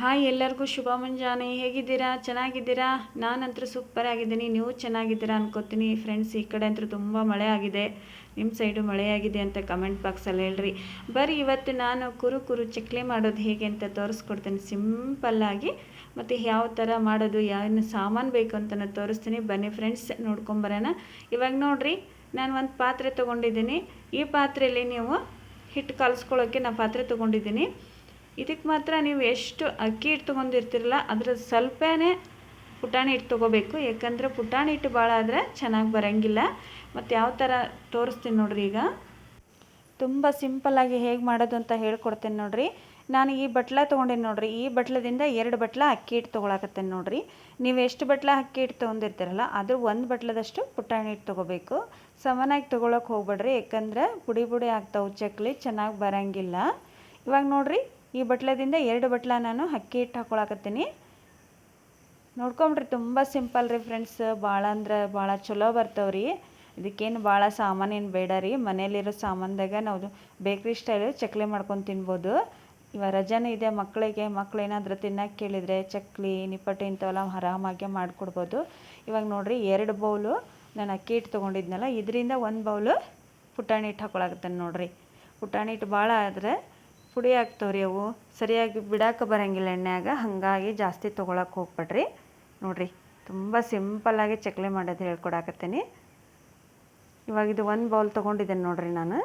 Hi ಎಲ್ಲರಿಗೂ ಶುಭ ಮುಂಜಾನೆ. ಹೇಗಿದ್ದೀರಾ? ಚೆನ್ನಾಗಿದ್ದೀರಾ? ನಾನಂತೂ ಸೂಪರ್ ಆಗಿದ್ದೀನಿ. ನೀವು ಚೆನ್ನಾಗಿದ್ದೀರಾ ಅನ್ಕೋತೀನಿ. ಫ್ರೆಂಡ್ಸ್, ಈ ಕಡೆ ಅಂತೂ ತುಂಬ ಮಳೆ ಆಗಿದೆ. ನಿಮ್ಮ ಸೈಡು ಮಳೆ ಆಗಿದೆ ಅಂತ ಕಮೆಂಟ್ ಬಾಕ್ಸಲ್ಲಿ ಹೇಳ್ರಿ. ಬರೀ ಇವತ್ತು ನಾನು ಕುರು ಕುರು ಚಕ್ಲಿ ಮಾಡೋದು ಹೇಗೆ ಅಂತ ತೋರಿಸ್ಕೊಡ್ತೀನಿ. ಸಿಂಪಲ್ಲಾಗಿ ಮತ್ತು ಯಾವ ಥರ ಮಾಡೋದು ಯಾವ ಸಾಮಾನು ಬೇಕು ಅಂತ ತೋರಿಸ್ತೀನಿ. ಬನ್ನಿ ಫ್ರೆಂಡ್ಸ್ ನೋಡ್ಕೊಂಬರೋಣ ಇವಾಗ ನೋಡಿರಿ, ನಾನು ಒಂದು ಪಾತ್ರೆ ತೊಗೊಂಡಿದ್ದೀನಿ. ಈ ಪಾತ್ರೆಯಲ್ಲಿ ನೀವು ಹಿಟ್ಟು ಕಲಿಸ್ಕೊಳ್ಳೋಕ್ಕೆ ನಾನು ಪಾತ್ರೆ ತೊಗೊಂಡಿದ್ದೀನಿ. ಇದಕ್ಕೆ ಮಾತ್ರ ನೀವು ಎಷ್ಟು ಅಕ್ಕಿ ಹಿಟ್ಟು ತೊಗೊಂಡಿರ್ತಿರಲ್ಲ ಅದ್ರ ಸ್ವಲ್ಪನೇ ಪುಟಾಣಿ ಹಿಟ್ಟು ತೊಗೋಬೇಕು. ಯಾಕಂದರೆ ಪುಟಾಣಿ ಹಿಟ್ಟು ಭಾಳ ಆದರೆ ಚೆನ್ನಾಗಿ ಬರೋಂಗಿಲ್ಲ. ಮತ್ತು ಯಾವ ಥರ ತೋರಿಸ್ತೀನಿ ನೋಡ್ರಿ ಈಗ. ತುಂಬ ಸಿಂಪಲ್ಲಾಗಿ ಹೇಗೆ ಮಾಡೋದು ಅಂತ ಹೇಳ್ಕೊಡ್ತೇನೆ ನೋಡ್ರಿ. ನಾನು ಈ ಬಟ್ಲ ತೊಗೊಂಡೇನಿ ನೋಡ್ರಿ. ಈ ಬಟ್ಲದಿಂದ ಎರಡು ಬಟ್ಲ ಅಕ್ಕಿ ಹಿಟ್ಟು ತೊಗೊಳಕತ್ತೇನೆ ನೋಡ್ರಿ. ನೀವು ಎಷ್ಟು ಬಟ್ಲ ಅಕ್ಕಿ ಹಿಟ್ಟು ತೊಗೊಂಡಿರ್ತೀರಲ್ಲ ಅದ್ರ ಒಂದು ಬಟ್ಲದಷ್ಟು ಪುಟಾಣಿ ಹಿಟ್ಟು ತೊಗೋಬೇಕು. ಸಮನಾಗಿ ತೊಗೊಳಕ್ಕೆ ಹೋಗ್ಬೇಡ್ರಿ. ಯಾಕಂದ್ರೆ ಪುಡಿ ಪುಡಿ ಆಗ್ತಾವೆ, ಚಕ್ಲಿ ಚೆನ್ನಾಗಿ ಬರೋಂಗಿಲ್ಲ. ಇವಾಗ ನೋಡ್ರಿ ಈ ಬಟ್ಲದಿಂದ ಎರಡು ಬಟ್ಲ ನಾನು ಅಕ್ಕಿ ಹಿಟ್ಟು ಹಾಕೊಳಕತ್ತೀನಿ. ನೋಡ್ಕೊಂಬ್ರಿ ತುಂಬ ಸಿಂಪಲ್ ರೀ ಫ್ರೆಂಡ್ಸ್ ಭಾಳ ಅಂದ್ರೆ ಭಾಳ ಚಲೋ ಬರ್ತಾವ್ರಿ. ಇದಕ್ಕೇನು ಭಾಳ ಸಾಮಾನೇನು ಬೇಡ ರೀ. ಮನೇಲಿರೋ ಸಾಮಾನ್ದಾಗ ನಾವು ಬೇಕ್ರಿ ಸ್ಟೈಲ್ ಚಕ್ಲಿ ಮಾಡ್ಕೊಂಡು ತಿನ್ಬೋದು. ಇವಾಗ ರಜಾನೂ ಇದೆ ಮಕ್ಕಳಿಗೆ ಮಕ್ಕಳು ಏನಾದರೂ ತಿನ್ನಕ್ಕೆ ಕೇಳಿದರೆ ಚಕ್ಲಿ, ನಿಪ್ಪಟ್ಟು ಇಂಥವೆಲ್ಲ ಆರಾಮಾಗೆ ಮಾಡಿಕೊಡ್ಬೋದು. ಇವಾಗ ನೋಡಿರಿ, ಎರಡು ಬೌಲು ನಾನು ಅಕ್ಕಿ ಹಿಟ್ಟು ತೊಗೊಂಡಿದ್ನಲ್ಲ, ಇದರಿಂದ ಒಂದು ಬೌಲು ಪುಟಾಣಿ ಹಿಟ್ಟು ಹಾಕೊಳಕತ್ತೇನೆ ನೋಡಿರಿ. ಪುಟಾಣಿ ಹಿಟ್ಟು ಭಾಳ ಆದರೆ ಪುಡಿ ಆಗ್ತಾವ್ರಿ ಅವು. ಸರಿಯಾಗಿ ಬಿಡಕ್ಕೆ ಬರೋಂಗಿಲ್ಲ ಎಣ್ಣೆಯಾಗ. ಹಾಗಾಗಿ ಜಾಸ್ತಿ ತೊಗೊಳಕ್ಕೆ ಹೋಗ್ಬೇಡ್ರಿ. ನೋಡಿರಿ, ತುಂಬ ಸಿಂಪಲ್ಲಾಗಿ ಚಕ್ಲಿ ಮಾಡೋದು ಹೇಳ್ಕೊಡಕತ್ತೀನಿ. ಇವಾಗ ಇದು ಒಂದು ಬೌಲ್ ತೊಗೊಂಡಿದ್ದೇನೆ ನೋಡಿರಿ ನಾನು.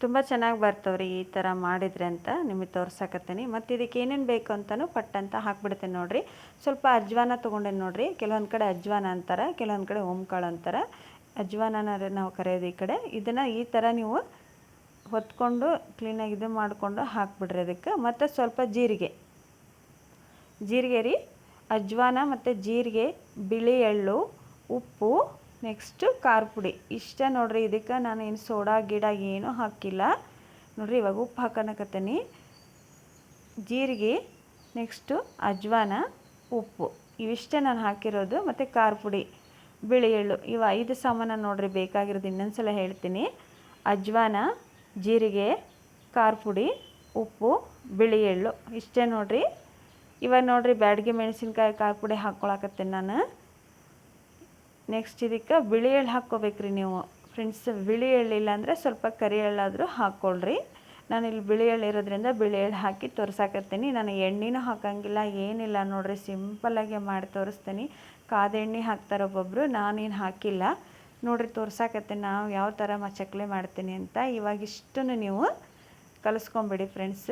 ತುಂಬ ಚೆನ್ನಾಗಿ ಬರ್ತವ್ರಿ ಈ ಥರ ಮಾಡಿದರೆ ಅಂತ ನಿಮಗೆ ತೋರ್ಸಕತ್ತೀನಿ. ಮತ್ತು ಇದಕ್ಕೆ ಏನೇನು ಬೇಕು ಅಂತಲೂ ಪಟ್ ಅಂತ ಹಾಕ್ಬಿಡ್ತೇನೆ ನೋಡಿರಿ. ಸ್ವಲ್ಪ ಅಜ್ವಾನ ತೊಗೊಂಡೇನೆ ನೋಡಿರಿ. ಕೆಲವೊಂದು ಕಡೆ ಅಜ್ವಾನ ಅಂತಾರೆ, ಕೆಲವೊಂದು ಕಡೆ ಓಂಕಾಳು ಅಂತಾರೆ. ಅಜ್ವಾನನ ನಾವು ಕರೆಯೋದು ಈ ಕಡೆ. ಇದನ್ನು ಈ ಥರ ನೀವು ಹೊತ್ಕೊಂಡು ಕ್ಲೀನಾಗಿ ಇದು ಮಾಡಿಕೊಂಡು ಹಾಕ್ಬಿಡ್ರಿ ಅದಕ್ಕೆ. ಮತ್ತು ಸ್ವಲ್ಪ ಜೀರಿಗೆ. ಜೀರಿಗೆ ರೀ, ಅಜ್ವಾನ ಮತ್ತು ಜೀರಿಗೆ, ಬಿಳಿ ಎಳ್ಳು, ಉಪ್ಪು ನೆಕ್ಸ್ಟು ಖಾರ ಪುಡಿ. ಇಷ್ಟ ನೋಡ್ರಿ, ಇದಕ್ಕೆ ನಾನು ಏನು ಸೋಡಾ ಗಿಡ ಏನೂ ಹಾಕಿಲ್ಲ. ನೋಡ್ರಿ, ಇವಾಗ ಉಪ್ಪು ಹಾಕೋಣಕತ್ತೀನಿ ಜೀರಿಗೆ ನೆಕ್ಸ್ಟು ಅಜ್ವಾನ, ಉಪ್ಪು. ಇವಿಷ್ಟೇ ನಾನು ಹಾಕಿರೋದು. ಮತ್ತು ಖಾರ ಪುಡಿ, ಬಿಳಿ ಎಳ್ಳು. ಇವು ಐದು ಸಾಮಾನು ನೋಡ್ರಿ, ಬೇಕಾಗಿರೋದು ಇನ್ನೊಂದು ಸಲ ಹೇಳ್ತೀನಿ. ಅಜ್ವಾನ ಜೀರಿಗೆ ಖಾರ ಪುಡಿ ಉಪ್ಪು, ಬಿಳಿ ಎಳ್ಳು. ಇಷ್ಟೇ ನೋಡಿರಿ. ಇವಾಗ ನೋಡಿರಿ ಬ್ಯಾಡಗಿ ಮೆಣಸಿನ್ಕಾಯಿ ಖಾರ ಪುಡಿ ಹಾಕ್ಕೊಳಕತ್ತೀನಿ ನಾನು. ನೆಕ್ಸ್ಟ್ ಇದಕ್ಕೆ ಬಿಳಿ ಎಳ್ಳು ಹಾಕ್ಕೋಬೇಕ್ರಿ ನೀವು. ಫ್ರೆಂಡ್ಸ್ ಬಿಳಿ ಎಳ್ಳಿಲ್ಲ ಅಂದರೆ ಸ್ವಲ್ಪ ಕರಿ ಎಳ್ಳಾದರೂ ಹಾಕ್ಕೊಳ್ರಿ. ನಾನು ಇಲ್ಲಿ ಬಿಳಿ ಎಳ್ಳು ಇರೋದ್ರಿಂದ ಬಿಳಿ ಎಳ್ಳು ಹಾಕಿ ತೋರಿಸಾಕತ್ತೀನಿ. ನಾನು ಎಣ್ಣೆನೂ ಹಾಕಂಗಿಲ್ಲ, ಏನಿಲ್ಲ ನೋಡಿರಿ. ಸಿಂಪಲ್ಲಾಗೆ ಮಾಡಿ ತೋರಿಸ್ತೀನಿ. ಕಾದೆಣ್ಣೆ ಹಾಕ್ತಾರೆ ಒಬ್ಬೊಬ್ಬರು ನಾನೇನು ಹಾಕಿಲ್ಲ. ನೋಡ್ರಿ ತೋರ್ಸಾಕತ್ತೆ ನಾವು ಯಾವ ಥರ ಮ ಮಾಡ್ತೀನಿ ಅಂತ. ಇವಾಗ ಇಷ್ಟನ್ನು ನೀವು ಕಲಿಸ್ಕೊಂಬಿಡಿ ಫ್ರೆಂಡ್ಸ್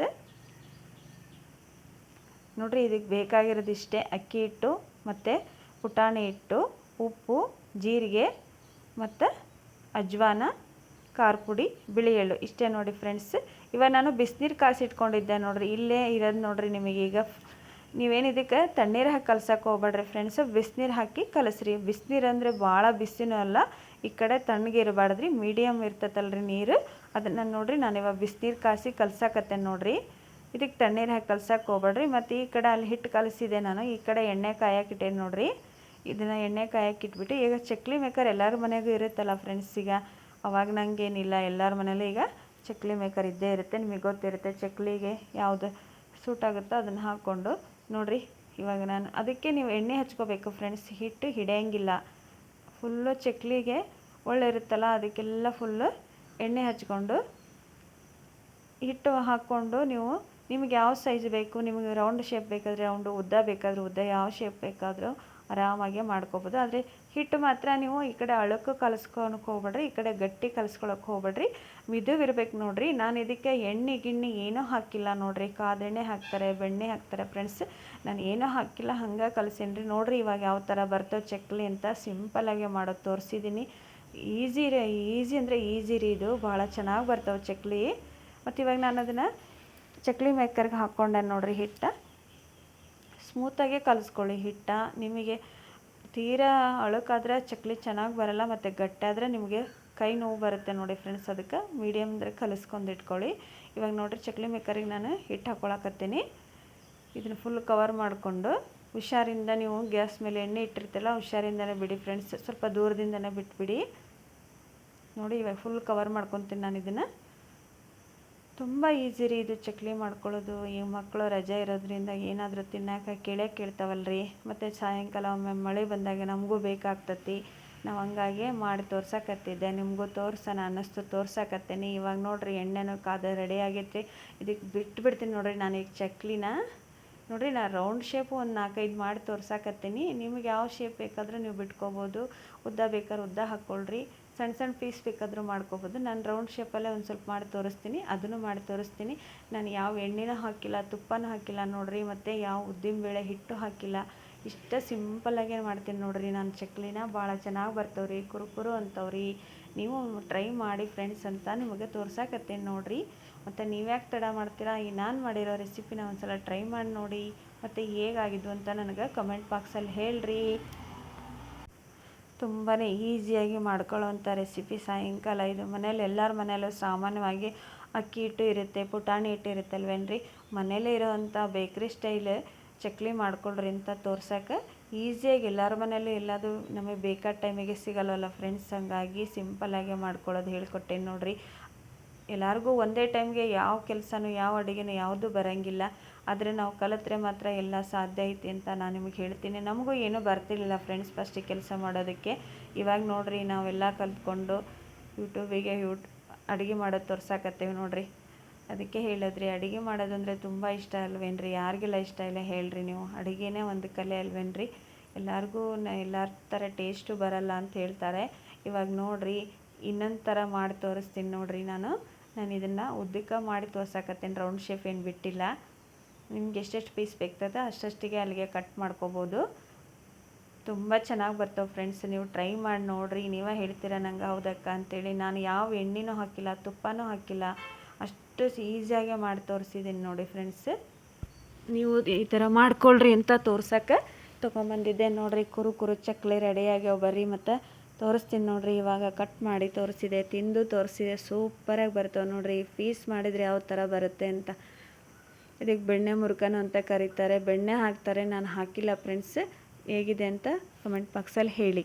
ನೋಡ್ರಿ, ಇದಕ್ಕೆ ಬೇಕಾಗಿರೋದು ಇಷ್ಟೇ. ಅಕ್ಕಿ ಹಿಟ್ಟು ಮತ್ತು ಪುಟಾಣಿ ಹಿಟ್ಟು, ಉಪ್ಪು, ಜೀರಿಗೆ ಮತ್ತು ಅಜ್ವಾನ, ಖಾರ ಪುಡಿ, ಬಿಳಿ ಎಳ್ಳು. ಇಷ್ಟೇ ನೋಡಿ ಫ್ರೆಂಡ್ಸ್ ಇವಾಗ ನಾನು ಬಿಸಿನೀರು ಕಾಯಿಸಿಟ್ಕೊಂಡಿದ್ದೆ ನೋಡಿರಿ, ಇಲ್ಲೇ ಇರೋದು ನೋಡಿರಿ ನಿಮಗೀಗ. ನೀವೇನು ಇದಕ್ಕೆ ತಣ್ಣೀರು ಹಾಕಿ ಕಲ್ಸಕ್ಕೆ ಹೋಗ್ಬೇಡ್ರಿ ಫ್ರೆಂಡ್ಸ್ ಬಿಸಿನೀರು ಹಾಕಿ ಕಲಸ್ರಿ. ಬಿಸಿನೀರು ಅಂದರೆ ಭಾಳ ಬಿಸಿನೂ ಅಲ್ಲ, ಈ ಕಡೆ ತಣ್ಣಗೆ ಇರಬಾರ್ದ್ರಿ. ಮೀಡಿಯಮ್ ಇರ್ತೈತಲ್ರಿ ನೀರು. ಅದನ್ನು ನೋಡಿರಿ, ನಾನು ಇವಾಗ ಬಿಸಿನೀರು ಕಾಸಿ ಕಲ್ಸಕತ್ತೇನೆ ನೋಡಿರಿ. ಇದಕ್ಕೆ ತಣ್ಣೀರು ಹಾಕಿ ಕಲ್ಸಕ್ಕೆ ಹೋಗ್ಬೇಡ್ರಿ. ಮತ್ತು ಈ ಕಡೆ ಅಲ್ಲಿ ಹಿಟ್ಟು ಕಲಸಿದೆ ನಾನು. ಈ ಕಡೆ ಎಣ್ಣೆ ಕಾಯಕ್ಕಿಟ್ಟೇನೆ ನೋಡಿರಿ. ಇದನ್ನು ಎಣ್ಣೆ ಕಾಯಕ್ಕಿಟ್ಬಿಟ್ಟು ಈಗ ಚಕ್ಲಿ ಮೇಕರ್ ಎಲ್ಲರ ಮನೆಗೂ ಇರುತ್ತಲ್ಲ ಫ್ರೆಂಡ್ಸ್ ಈಗ ಅವಾಗ ನನಗೇನಿಲ್ಲ ಎಲ್ಲರ ಮನೇಲಿ ಈಗ ಚಕ್ಲಿ ಮೇಕರ್ ಇದ್ದೇ ಇರುತ್ತೆ. ನಿಮಗೆ ಗೊತ್ತಿರುತ್ತೆ ಚಕ್ಲಿಗೆ ಯಾವುದು ಸೂಟ್ ಆಗುತ್ತೋ ಅದನ್ನು ಹಾಕ್ಕೊಂಡು ನೋಡಿರಿ, ಇವಾಗ ನಾನು ಅದಕ್ಕೆ ನೀವು ಎಣ್ಣೆ ಹಚ್ಕೋಬೇಕು ಫ್ರೆಂಡ್ಸ್ ಹಿಟ್ಟು ಹಿಡಿಯೋಂಗಿಲ್ಲ. ಫುಲ್ಲು ಚಕ್ಲಿಗೆ ಒಳ್ಳೆ ಇರುತ್ತಲ್ಲ, ಅದಕ್ಕೆಲ್ಲ ಫುಲ್ಲು ಎಣ್ಣೆ ಹಚ್ಕೊಂಡು ಹಿಟ್ಟು ಹಾಕ್ಕೊಂಡು ನೀವು ನಿಮಗೆ ಯಾವ ಸೈಜ್ ಬೇಕು, ನಿಮಗೆ ರೌಂಡ್ ಶೇಪ್ ಬೇಕಾದರೆ ರೌಂಡು ಉದ್ದ ಬೇಕಾದರೂ ಉದ್ದ, ಯಾವ ಶೇಪ್ ಬೇಕಾದರೂ ಆರಾಮಾಗಿ ಮಾಡ್ಕೋಬೋದು. ಆದರೆ ಹಿಟ್ಟು ಮಾತ್ರ ನೀವು ಈ ಕಡೆ ಅಳಕ್ಕೆ ಕಲಸ್ಕೊಳಕ್ಕೆ ಹೋಗ್ಬೇಡ್ರಿ, ಈ ಕಡೆ ಗಟ್ಟಿ ಕಲಸ್ಕೊಳಕ್ಕೆ ಹೋಗ್ಬೇಡ್ರಿ. ಮಿದುವಿರ್ಬೇಕು ನೋಡಿರಿ. ನಾನು ಇದಕ್ಕೆ ಎಣ್ಣೆ ಗಿಣ್ಣೆ ಏನೂ ಹಾಕಿಲ್ಲ ನೋಡಿರಿ. ಕಾದೆಣ್ಣೆ ಹಾಕ್ತಾರೆ, ಬೆಣ್ಣೆ ಹಾಕ್ತಾರೆ ಫ್ರೆಂಡ್ಸ್ ನಾನು ಏನೂ ಹಾಕಿಲ್ಲ, ಹಂಗೆ ಕಲಿಸೀನಿ ನೋಡಿರಿ ಇವಾಗ ಯಾವ ಥರ ಬರ್ತವೆ ಚಕ್ಲಿ ಅಂತ ಸಿಂಪಲಾಗಿ ಮಾಡೋದು ತೋರಿಸಿದ್ದೀನಿ ಈಸಿ ರೀ, ಈಸಿ ಅಂದರೆ ಈಸಿ ರೀ ಇದು. ಭಾಳ ಚೆನ್ನಾಗಿ ಬರ್ತವೆ ಚಕ್ಲಿ. ಮತ್ತು ಇವಾಗ ನಾನು ಅದನ್ನು ಚಕ್ಲಿ ಮೇಕರ್ಗೆ ಹಾಕ್ಕೊಂಡೆ ನೋಡಿರಿ ಹಿಟ್ಟು. ಸ್ಮೂತಾಗೆ ಕಲಿಸ್ಕೊಳ್ಳಿ. ಹಿಟ್ಟ ನಿಮಗೆ ತೀರಾ ಅಳುಕಾದ್ರೆ ಚಕ್ಲಿ ಚೆನ್ನಾಗಿ ಬರಲ್ಲ, ಮತ್ತು ಗಟ್ಟಾದರೆ ನಿಮಗೆ ಕೈ ನೋವು ಬರುತ್ತೆ ನೋಡಿ ಫ್ರೆಂಡ್ಸ್ ಅದಕ್ಕೆ. ಮೀಡಿಯಮ್ದ್ರೆ ಕಲಿಸ್ಕೊಂಡು ಇಟ್ಕೊಳ್ಳಿ. ಇವಾಗ ನೋಡಿರಿ ಚಕ್ಲಿ ಮೇಕರಿಗೆ ನಾನು ಹಿಟ್ಟು ಹಾಕ್ಕೊಳಕತ್ತೀನಿ ಇದನ್ನು ಫುಲ್ ಕವರ್ ಮಾಡಿಕೊಂಡು ಹುಷಾರಿಂದ ನೀವು ಗ್ಯಾಸ್ ಮೇಲೆ ಎಣ್ಣೆ ಇಟ್ಟಿರ್ತಲ್ಲ ಹುಷಾರಿಂದನೇ ಬಿಡಿ ಫ್ರೆಂಡ್ಸ್ ಸ್ವಲ್ಪ ದೂರದಿಂದನೇ ಬಿಟ್ಬಿಡಿ. ನೋಡಿ ಇವಾಗ ಫುಲ್ ಕವರ್ ಮಾಡ್ಕೊತೀನಿ ನಾನು ಇದನ್ನು. ತುಂಬ ಈಸಿ ರೀ ಇದು ಚಕ್ಲಿ ಮಾಡ್ಕೊಳ್ಳೋದು. ಈ ಮಕ್ಕಳು ರಜೆ ಇರೋದ್ರಿಂದ ಏನಾದರೂ ತಿನ್ನಕ್ಕೆ ಕೇಳೇ ಕೇಳ್ತಾವಲ್ರಿ. ಮತ್ತು ಸಾಯಂಕಾಲ ಒಮ್ಮೆ ಮಳೆ ಬಂದಾಗ ನಮಗೂ ಬೇಕಾಗ್ತತಿ. ನಾವು ಹಂಗಾಗಿ ಮಾಡಿ ತೋರ್ಸಕತ್ತಿದ್ದೆ. ನಿಮಗೂ ತೋರ್ಸೋಣ ಅನ್ನಿಸ್ತು, ತೋರ್ಸಕತ್ತೇನೆ. ಇವಾಗ ನೋಡಿರಿ ಎಣ್ಣೆನೂ ಕಾದ ರೆಡಿ ಆಗೈತೆ ಇದಕ್ಕೆ ಬಿಟ್ಟು ಬಿಡ್ತೀನಿ ನೋಡಿರಿ ನಾನು ಈಗ ಚಕ್ಲಿನ. ನೋಡಿರಿ ನಾನು ರೌಂಡ್ ಶೇಪು ಒಂದು ನಾಲ್ಕೈದು ಮಾಡಿ ತೋರ್ಸಕತ್ತೀನಿ. ನಿಮ್ಗೆ ಯಾವ ಶೇಪ್ ಬೇಕಾದರೂ ನೀವು ಬಿಟ್ಕೋಬೋದು. ಉದ್ದ ಬೇಕಾದ್ರೆ ಉದ್ದ ಹಾಕ್ಕೊಳ್ರಿ ಸಣ್ಣ ಸಣ್ಣ ಪೀಸ್ ಬೇಕಾದರೂ ಮಾಡ್ಕೋಬೋದು. ನಾನು ರೌಂಡ್ ಶೇಪಲ್ಲೇ ಒಂದು ಸ್ವಲ್ಪ ಮಾಡಿ ತೋರಿಸ್ತೀನಿ. ಅದನ್ನು ಮಾಡಿ ತೋರಿಸ್ತೀನಿ. ನಾನು ಯಾವ ಎಣ್ಣೆನೂ ಹಾಕಿಲ್ಲ, ತುಪ್ಪನೂ ಹಾಕಿಲ್ಲ ನೋಡಿರಿ, ಮತ್ತು ಯಾವ ಉದ್ದಿನ ಬೇಳೆ ಹಿಟ್ಟು ಹಾಕಿಲ್ಲ. ಇಷ್ಟ ಸಿಂಪಲ್ಲಾಗೆ ಮಾಡ್ತೀನಿ ನೋಡಿರಿ ನಾನು ಚಕ್ಲಿನ. ಭಾಳ ಚೆನ್ನಾಗಿ ಬರ್ತವ್ರಿ, ಕುರುಕುರು ಅಂತವ್ರಿ. ನೀವು ಟ್ರೈ ಮಾಡಿ ಫ್ರೆಂಡ್ಸ್ ಅಂತ ನಿಮಗೆ ತೋರ್ಸಾಕತ್ತೀನಿ ನೋಡಿರಿ. ಮತ್ತು ನೀವ್ಯಾಕೆ ತಡ ಮಾಡ್ತೀರಾ? ಈ ನಾನು ಮಾಡಿರೋ ರೆಸಿಪಿನ ಒಂದು ಸಲ ಟ್ರೈ ಮಾಡಿ ನೋಡಿ. ಮತ್ತು ಹೇಗಾಗಿದ್ದು ಅಂತ ನನಗೆ ಕಮೆಂಟ್ ಬಾಕ್ಸಲ್ಲಿ ಹೇಳ್ರಿ. ತುಂಬಾ ಈಸಿಯಾಗಿ ಮಾಡ್ಕೊಳ್ಳೋವಂಥ ರೆಸಿಪಿ ಸಾಯಂಕಾಲ ಇದು ಮನೇಲಿ ಎಲ್ಲರ ಮನೆಯಲ್ಲೂ ಸಾಮಾನ್ಯವಾಗಿ ಅಕ್ಕಿ ಹಿಟ್ಟು ಇರುತ್ತೆ, ಪುಟಾಣಿ ಹಿಟ್ಟು ಇರುತ್ತಲ್ವೇನ್ರಿ? ಮನೇಲೇ ಇರೋವಂಥ ಬೇಕ್ರಿ ಸ್ಟೈಲ್ ಚಕ್ಲಿ ಮಾಡ್ಕೊಳ್ರಿ ಅಂತ ತೋರ್ಸೋಕೆ ಈಸಿಯಾಗಿ ಎಲ್ಲರ ಮನೆಯಲ್ಲೂ ಎಲ್ಲದು ನಮಗೆ ಬೇಕಾದ ಟೈಮಿಗೆ ಸಿಗಲ್ವಲ್ಲ ಫ್ರೆಂಡ್ಸ್? ಹಂಗಾಗಿ ಸಿಂಪಲ್ಲಾಗೆ ಮಾಡ್ಕೊಳ್ಳೋದು ಹೇಳ್ಕೊಟ್ಟೇನೆ ನೋಡಿರಿ. ಎಲ್ಲರಿಗೂ ಒಂದೇ ಟೈಮ್ಗೆ ಯಾವ ಕೆಲಸನೂ, ಯಾವ ಅಡುಗೆನೂ ಯಾವುದೂ ಬರೋಂಗಿಲ್ಲ. ಆದರೆ ನಾವು ಕಲಿತ್ರೆ ಮಾತ್ರ ಎಲ್ಲ ಸಾಧ್ಯ ಐತಿ ಅಂತ ನಾನು ನಿಮಗೆ ಹೇಳ್ತೀನಿ. ನಮಗೂ ಏನೂ ಬರ್ತಿರಲಿಲ್ಲ ಫ್ರೆಂಡ್ಸ್ ಫಸ್ಟಿಗೆ ಕೆಲಸ ಮಾಡೋದಕ್ಕೆ. ಇವಾಗ ನೋಡಿರಿ ನಾವೆಲ್ಲ ಕಲ್ತ್ಕೊಂಡು ಯೂಟ್ಯೂಬಿಗೆ ಯೂಟ್, ಅಡುಗೆ ಮಾಡೋದು ತೋರ್ಸಾಕತ್ತೇವೆ ನೋಡಿರಿ. ಅದಕ್ಕೆ ಹೇಳಿದ್ರಿ, ಅಡುಗೆ ಮಾಡೋದಂದರೆ ತುಂಬ ಇಷ್ಟ ಅಲ್ವೇನ್ರಿ? ಯಾರಿಗೆಲ್ಲ ಇಷ್ಟ ಇಲ್ಲ ಹೇಳ್ರಿ ನೀವು. ಅಡುಗೆನೇ ಒಂದು ಕಲೆ ಅಲ್ವೇನ್ರಿ? ಎಲ್ಲರಿಗೂ ಎಲ್ಲರ ಥರ ಟೇಸ್ಟು ಬರಲ್ಲ ಅಂತ ಹೇಳ್ತಾರೆ. ಇವಾಗ ನೋಡಿರಿ ಇನ್ನೊಂದು ಥರ ಮಾಡಿ ತೋರಿಸ್ತೀನಿ ನೋಡಿರಿ ನಾನು. ನಾನು ಇದನ್ನು ಉದ್ದಕ್ಕೆ ಮಾಡಿ ತೋರ್ಸಕತ್ತೇನೆ. ರೌಂಡ್ ಶೇಪ್ ಏನು ಬಿಟ್ಟಿಲ್ಲ. ನಿಮ್ಗೆ ಎಷ್ಟೆಷ್ಟು ಪೀಸ್ ಬೇಕ್ತದೆ ಅಷ್ಟಷ್ಟಿಗೆ ಅಲ್ಲಿಗೆ ಕಟ್ ಮಾಡ್ಕೋಬೋದು. ತುಂಬ ಚೆನ್ನಾಗಿ ಬರ್ತವೆ ಫ್ರೆಂಡ್ಸ್ ನೀವು ಟ್ರೈ ಮಾಡಿ ನೋಡಿರಿ. ನೀವೇ ಹೇಳ್ತೀರ ನಂಗೆ ಹೌದಕ್ಕ ಅಂತೇಳಿ. ನಾನು ಯಾವ ಎಣ್ಣೆನೂ ಹಾಕಿಲ್ಲ, ತುಪ್ಪನೂ ಹಾಕಿಲ್ಲ. ಅಷ್ಟು ಈಸಿಯಾಗೆ ಮಾಡಿ ತೋರಿಸಿದ್ದೀನಿ ನೋಡಿ ಫ್ರೆಂಡ್ಸ್ ನೀವು ಈ ಥರ ಮಾಡ್ಕೊಳ್ರಿ ಅಂತ ತೋರ್ಸಕ್ಕೆ ತೊಗೊಂಬಂದಿದ್ದೆ ನೋಡಿರಿ. ಕುರು ಕುರು ಚಕ್ಲಿ ರೆಡಿಯಾಗ್ಯಾವ ಬರ್ರಿ ಮತ್ತು. ತೋರಿಸ್ತೀನಿ ನೋಡಿರಿ, ಇವಾಗ ಕಟ್ ಮಾಡಿ ತೋರಿಸಿದೆ, ತಿಂದು ತೋರಿಸಿದೆ ಸೂಪರಾಗಿ ಬರ್ತವೆ ನೋಡಿರಿ. ಪೀಸ್ ಮಾಡಿದರೆ ಯಾವ ಥರ ಬರುತ್ತೆ ಅಂತ. ಇದಕ್ಕೆ ಬೆಣ್ಣೆ ಮುರುಕನು ಅಂತ ಕರೀತಾರೆ. ಬೆಣ್ಣೆ ಹಾಕ್ತಾರೆ, ನಾನು ಹಾಕಿಲ್ಲ ಫ್ರೆಂಡ್ಸ್ ಹೇಗಿದೆ ಅಂತ ಕಮೆಂಟ್ ಬಾಕ್ಸಲ್ಲಿ ಹೇಳಿ.